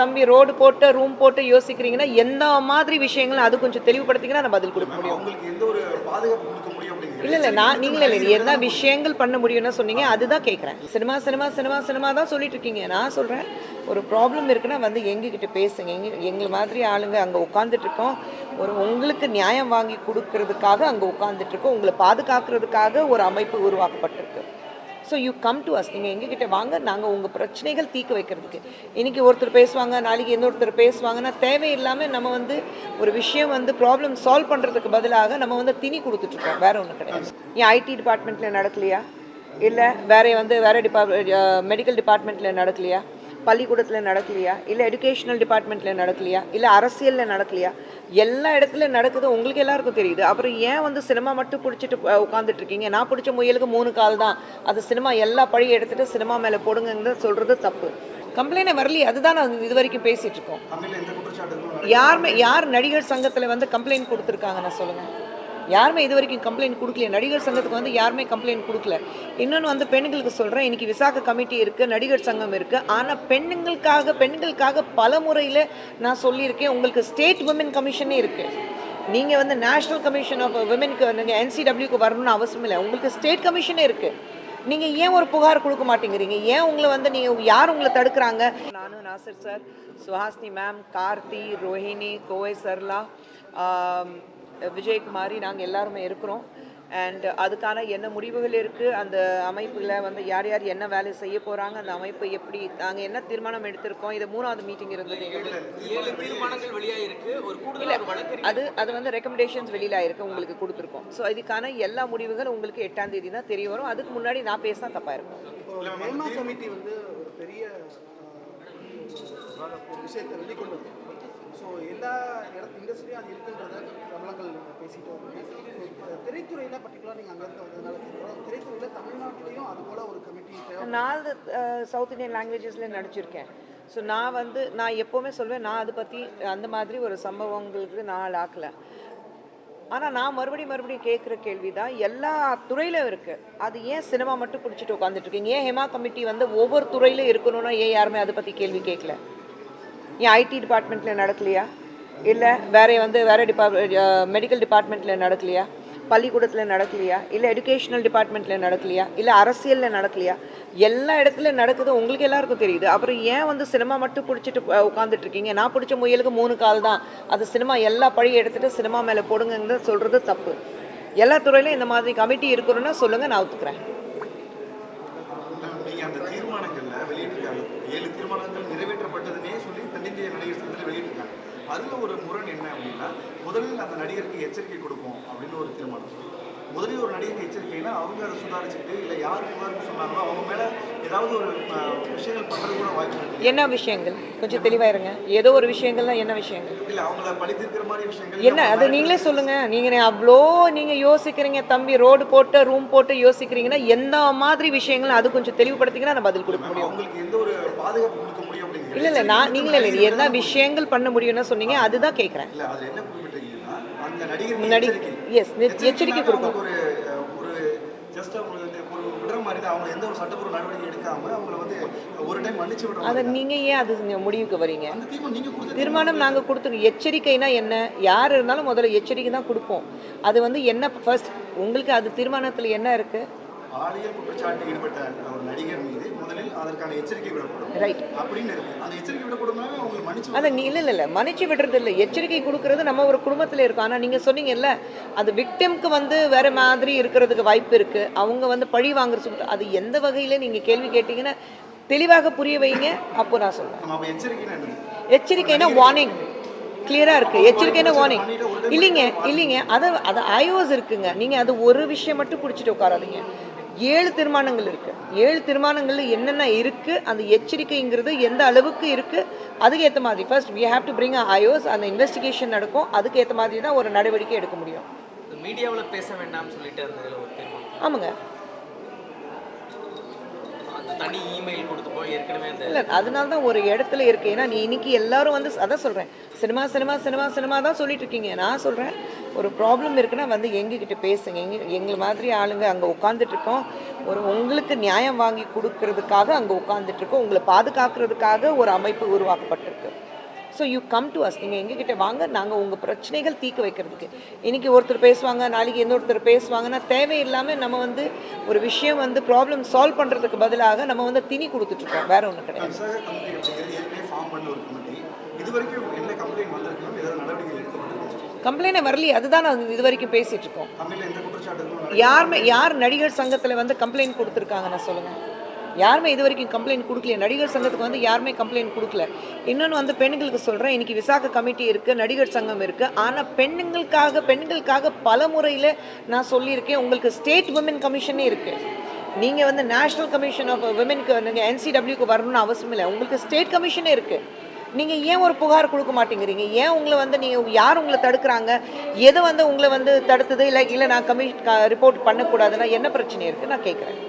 தம்பி ரோடு போட்டு ரூம் போட்டு யோசிக்கிறீங்கன்னா எந்த மாதிரி விஷயங்களும் அது கொஞ்சம் தெளிவுபடுத்திங்கன்னா நான் பதில் கொடுக்க முடியும். அவங்களுக்கு எந்த ஒரு பாதுகாப்பு கொடுக்க முடியும் அப்படிங்கிறது இல்ல இல்ல நான் நீங்களே இல்லை என்ன விஷயங்கள் பண்ண முடியும்னு சொன்னீங்க அதுதான் கேட்குறேன் சினிமா சினிமா சினிமா சினிமா தான் சொல்லிட்டு இருக்கீங்க. நான் சொல்றேன் ஒரு ப்ராப்ளம் இருக்குன்னா வந்து எங்ககிட்ட பேசுங்க. எங்க எங்களை மாதிரி ஆளுங்க அங்க உட்காந்துட்டு இருக்கோம். ஒரு உங்களுக்கு நியாயம் வாங்கி கொடுக்கறதுக்காக அங்க உட்காந்துட்டு இருக்கோம். உங்களை பாதுகாக்கிறதுக்காக ஒரு அமைப்பு உருவாக்கப்பட்டிருக்கு. So you come to us நீங்கள் எங்ககிட்ட வாங்க நாங்கள் உங்கள் பிரச்சனைகள் தீர்க்க வைக்கிறதுக்கு. இன்றைக்கி ஒருத்தர் பேசுவாங்க நாளைக்கு இன்னொருத்தர் பேசுவாங்கன்னா தேவையில்லாமல் நம்ம வந்து ஒரு விஷயம் வந்து ப்ராப்ளம் சால்வ் பண்ணுறதுக்கு பதிலாக நம்ம வந்து திணி கொடுத்துட்ருக்கோம் வேற ஒன்றும் கிடையாது. ஏன் ஐடி டிபார்ட்மெண்ட்டில் நடக்கலையா? இல்லை வேற வந்து வேற டிபார்ட் மெடிக்கல் டிபார்ட்மெண்ட்டில் நடக்கலையா? பள்ளிக்கூடத்தில் நடக்கலையா? இல்லை எஜுகேஷனல் டிபார்ட்மெண்ட்டில் நடக்கலையா? இல்லை அரசியலில் நடக்கலையா? எல்லா இடத்துலையும் நடக்குது உங்களுக்கு எல்லாருக்கும் தெரியுது. அப்புறம் ஏன் வந்து சினிமா மட்டும் பிடிச்சிட்டு உட்காந்துட்டு இருக்கீங்க நான் பிடிச்ச முயலுக்கு மூணு கால் தான். அது சினிமா எல்லா பழியும் எடுத்துட்டு சினிமா மேலே போடுங்கிறது சொல்கிறது தப்பு. கம்ப்ளைண்ட் வரலையே அதுதான் நான் இது வரைக்கும் பேசிட்டு இருக்கோம். யாருமே யார் நடிகர் சங்கத்தில் வந்து கம்ப்ளைண்ட் கொடுத்துருக்காங்கன்னு சொல்லுங்கள் யாருமே இது வரைக்கும் கம்ப்ளைண்ட் கொடுக்கல நடிகர் சங்கத்துக்கு வந்து யாருமே கம்ப்ளைண்ட் கொடுக்கல. இன்னொன்று வந்து பெண்களுக்கு சொல்கிறேன் இன்னைக்கு விசாக கமிட்டி இருக்குது நடிகர் சங்கம் இருக்குது ஆனால் பெண்களுக்காக பெண்களுக்காக பல முறையில் நான் சொல்லியிருக்கேன். உங்களுக்கு ஸ்டேட் உமன் கமிஷனே இருக்குது நீங்கள் வந்து நேஷ்னல் கமிஷன் ஆஃப் விமென்க்கு நீங்கள் என்சிடபிள்யூக்கு வரணும்னு அவசியம் இல்லை. உங்களுக்கு ஸ்டேட் கமிஷனே இருக்குது நீங்கள் ஏன் ஒரு புகார் கொடுக்க மாட்டேங்கிறீங்க? ஏன் உங்களை வந்து நீங்கள் யார் உங்களை தடுக்கிறாங்க? நானும் நாசர் சார் சுஹாஸ்னி மேம் கார்த்தி ரோஹிணி கோவை சர்லா விஜயகுமாரி நாங்கள் எல்லாருமே இருக்கிறோம். அண்ட் அதுக்கான என்ன முடிவுகள் இருக்குது அந்த அமைப்பில் வந்து யார் யார் என்ன வேலை செய்ய போகிறாங்க அந்த அமைப்பு எப்படி நாங்கள் என்ன தீர்மானம் எடுத்திருக்கோம்? இது மூணாவது மீட்டிங் இருந்தது. வழக்கறிஞர் அது அது வந்து ரெக்கமெண்டேஷன்ஸ் வெளியில் ஆயிருக்கு உங்களுக்கு கொடுத்துருக்கோம். ஸோ இதுக்கான எல்லா முடிவுகள் உங்களுக்கு எட்டாம் தேதி தான் தெரிய வரும். அதுக்கு முன்னாடி நான் பேசினா தப்பாக இருக்கும். பெரிய விஷயத்தை வெளிக்கொண்டு ஸோ எல்லா இடத்து இண்டஸ்ட்ரியும் அது இருக்குன்றத பிரபலங்கள் பேசிட்டு திரைத்துறையில் பர்டிகுலராக நீங்கள் அங்கே இருக்க வந்ததுனால திரைத்துறையில் தமிழ்நாட்டிலையும் அது போல ஒரு கமிட்டி நாலு சவுத் இந்தியன் லாங்குவேஜஸில் நடிச்சிருக்கேன். ஸோ நான் வந்து நான் எப்போவுமே சொல்வேன் நான் அதை பற்றி அந்த மாதிரி ஒரு சம்பவங்களுக்கு நான் ஆக்கலை ஆனால் நான் மறுபடியும் மறுபடியும் கேட்குற கேள்வி தான் எல்லா துறையிலும் இருக்குது அது ஏன் சினிமா மட்டும் பிடிச்சிட்டு உட்காந்துட்ருக்கீங்க ஏன் ஹெமா கமிட்டி வந்து ஒவ்வொரு துறையிலும் இருக்கணும்னா ஏன் யாருமே அதை பற்றி கேள்வி கேட்கல ஏன் ஐடி டிபார்ட்மெண்ட்டில் நடக்கலையா? இல்லை வேற வந்து வேற டிபார்ட் மெடிக்கல் டிபார்ட்மெண்ட்டில் நடக்கலையா? பள்ளிக்கூடத்தில் நடக்கலையா? இல்லை எஜுகேஷனல் டிபார்ட்மெண்ட்டில் நடக்கலையா? இல்லை அரசியலில் நடக்கலையா? எல்லா இடத்துலையும் நடக்குது உங்களுக்கு எல்லாருக்கும் தெரியுது. அப்புறம் ஏன் வந்து சினிமா மட்டும் பிடிச்சிட்டு உட்காந்துட்டு இருக்கீங்க? நான் பிடிச்ச முயலுக்கு மூணு கால் தான். அது சினிமா எல்லா பழியும் எடுத்துகிட்டு சினிமா மேலே போடுங்கன்னு சொல்கிறது தப்பு. எல்லா துறையிலும் இந்த மாதிரி கமிட்டி இருக்கிறோன்னா சொல்லுங்கள் நான் ஒத்துக்கிறேன். அந்த வெளியிட்டிருக்காங்க. ஏழு தீர்மானங்கள் நிறைவேற்றப்பட்டதுன்னே சொல்லி தென்னிந்திய நடிகர் சங்கத்தில் வெளியிட்டிருக்காங்க அதுல ஒரு முரண் என்ன அப்படின்னா முதலில் அந்த நடிகருக்கு எச்சரிக்கை கொடுப்போம் அப்படின்னு ஒரு தீர்மானம். முதலில் ஒரு நடிகருக்கு எச்சரிக்கைனா அவங்க அதை சுதாரிச்சுட்டு இல்லை யார் புகாருக்கு சொன்னாங்களோ அவங்க மேல ஏதாவது ஒரு விஷயங்கள் பண்றது கூட வாய்ப்பு என்ன விஷயங்கள்? கொஞ்சம் தெளிவாக இருங்க. ஏதோ ஒரு விஷயங்கள்னா என்ன விஷயங்கள்? இல்ல அவங்கள பழி தீர்க்கிற மாதிரி விஷயங்கள் என்ன? அது நீங்களே சொல்லுங்க. நீங்க அவ்வளோ நீங்க யோசிக்கிறீங்க தம்பி ரோடு போட்டு ரூம் போட்டு யோசிக்கிறீங்கன்னா எந்த மாதிரி விஷயங்களும் அது கொஞ்சம் தெளிவுபடுத்திங்கன்னா நான் பதில் கொடுக்க முடியும். அவங்களுக்கு எந்த ஒரு பாதுகாப்பு கொடுக்க முடியும் இல்ல இல்ல நான் நீங்களே இல்லை என்ன விஷயங்கள் பண்ண முடியும்னு சொன்னீங்க அதுதான் கேட்குறேன் முன்னாடி எஸ் எச்சரிக்கை. கொடுக்கும். ஒரு அஹ், ஒரு ஜஸ்ட் அவங்களுக்கு ஒரு விடுற மாதிரி தான் அவங்க எந்த ஒரு சட்டப்பூர்வ நடவடிக்கை எடுக்காம அவங்கள வந்து ஒரு டைம் மன்னிச்சு விடுற அதை நீங்க ஏன் அது நீங்க முடிவுக்கு வரீங்க? அந்த தீர்மானம் நீங்க கொடுத்த கொடுத்துருக்கோம் எச்சரிக்கைனா என்ன? யார் இருந்தாலும் முதல்ல எச்சரிக்கை தான் கொடுப்போம். அது வந்து என்ன ஃபர்ஸ்ட் உங்களுக்கு அது தீர்மானத்தில் என்ன இருக்கு? பாலியல் குற்றச்சாட்டு ஈடுபட்ட ஒரு நடிகர் மீது முதலில் அதற்கான எச்சரிக்கை விடப்படும். ரைட் அப்படின்னு இருக்கு. அந்த எச்சரிக்கை விடப்படும்னா அவங்களை மன்னிச்சு அதை நீ இல்லை இல்லை இல்லை. மன்னிச்சு விடுறது இல்லை. எச்சரிக்கை கொடுக்கறது நம்ம ஒரு குடும்பத்தில் இருக்கோம். ஆனால் நீங்கள் சொன்னீங்கல்ல அது விக்டிம்க்கு வந்து வேற மாதிரி இருக்கிறதுக்கு வாய்ப்பு இருக்குது அவங்க வந்து பழி வாங்குற சொல்லிட்டு அது எந்த வகையில் நீங்கள் கேள்வி கேட்டிங்கன்னா தெளிவாக புரிய வைங்க. அப்போ நான் சொல்கிறேன் எச்சரிக்கைனா வார்னிங் கிளியராக இருக்குது எச்சரிக்கைனா வார்னிங் இல்லைங்க இல்லைங்க. அதை அது ஐஓஸ் இருக்குங்க. நீங்கள் அது ஒரு விஷயம் மட்டும் பிடிச்சிட்டு உட்காராதீங்க. ஏழு தீர்மானங்கள் இருக்கு. ஏழு தீர்மானங்கள்ல என்னென்ன இருக்கு அந்த எச்சரிக்கைங்கிறது எந்த அளவுக்கு இருக்கு அதுக்கு ஏற்ற மாதிரி. First we have to bring a IOs அந்த இன்வெஸ்டிகேஷன் நடக்கும். அதுக்கு ஏற்ற மாதிரி தான் ஒரு நடவடிக்கை எடுக்க முடியும். மீடியாவில் பேச வேண்டாம்னு சொல்லிட்டு இருந்ததுல ஒரு தீர்மானம் ஆமாங்க. தனி இமெயில் கொடுத்து போய் ஏற்கனவே அந்த இல்லை அதனால தான் ஒரு இடத்துல இருக்கு ஏன்னா நீ இன்னைக்கு எல்லாரும் வந்து அதான் சொல்கிறேன் சினிமா சினிமா சினிமா சினிமா தான் சொல்லிட்டு இருக்கீங்க. நான் சொல்கிறேன் ஒரு ப்ராப்ளம் இருக்குன்னா வந்து எங்ககிட்ட பேசுங்க. எங்க எங்களை மாதிரி ஆளுங்க அங்கே உட்காந்துட்டு இருக்கோம் ஒரு உங்களுக்கு நியாயம் வாங்கி கொடுக்கறதுக்காக அங்கே உட்காந்துட்டு இருக்கோம் உங்களை பாதுகாக்கிறதுக்காக ஒரு அமைப்பு உருவாக்கப்பட்டிருக்கு. So you come to us நீங்கள் எங்ககிட்ட வாங்க. நாங்கள் உங்கள் பிரச்சனைகள் தீர்க்க வைக்கிறதுக்கு. இன்றைக்கி ஒருத்தர் பேசுவாங்க நாளைக்கு இன்னொருத்தர் பேசுவாங்கன்னா தேவையில்லாமல் நம்ம வந்து ஒரு விஷயம் வந்து ப்ராப்ளம் சால்வ் பண்ணுறதுக்கு பதிலாக நம்ம வந்து திணி கொடுத்துட்ருக்கோம் வேறு ஒன்றும் கிடையாது. இதுவரைக்கும் என்ன கம்ப்ளைண்ட் வந்திருக்கலாம் நடவடிக்கை கம்ப்ளைண்டே வரலையே அதுதான் நான் இது வரைக்கும் பேசிகிட்டு இருக்கோம். யாருமே யார் நடிகர் சங்கத்தில் வந்து கம்ப்ளைண்ட் கொடுத்துருக்காங்க நான் சொல்லுங்கள் யாருமே இது வரைக்கும் கம்ப்ளைண்ட் கொடுக்கல நடிகர் சங்கத்துக்கு வந்து யாருமே கம்ப்ளைண்ட் கொடுக்கல. இன்னொன்று வந்து பெண்களுக்கு சொல்கிறேன் இன்னைக்கு விசாக கமிட்டி இருக்குது நடிகர் சங்கம் இருக்குது ஆனால் பெண்களுக்காக பெண்களுக்காக பல முறையில் நான் சொல்லியிருக்கேன் உங்களுக்கு ஸ்டேட் விமன் கமிஷனே இருக்குது நீங்கள் வந்து நேஷ்னல் கமிஷன் ஆஃப் விமென்க்கு நீங்கள் என்சிடபிள்யூக்கு வரணும்னு அவசியம் இல்லை உங்களுக்கு ஸ்டேட் கமிஷனே இருக்குது நீங்கள் ஏன் ஒரு புகார் கொடுக்க மாட்டேங்கிறீங்க? ஏன் உங்களை வந்து நீங்கள் யார் உங்களை தடுக்கிறாங்க? எது வந்து உங்களை வந்து தடுத்தது? இல்லை இல்லை நான் கமிஷன் ரிப்போர்ட் பண்ணக்கூடாதுன்னா என்ன பிரச்சனை இருக்குது நான் கேட்குறேன்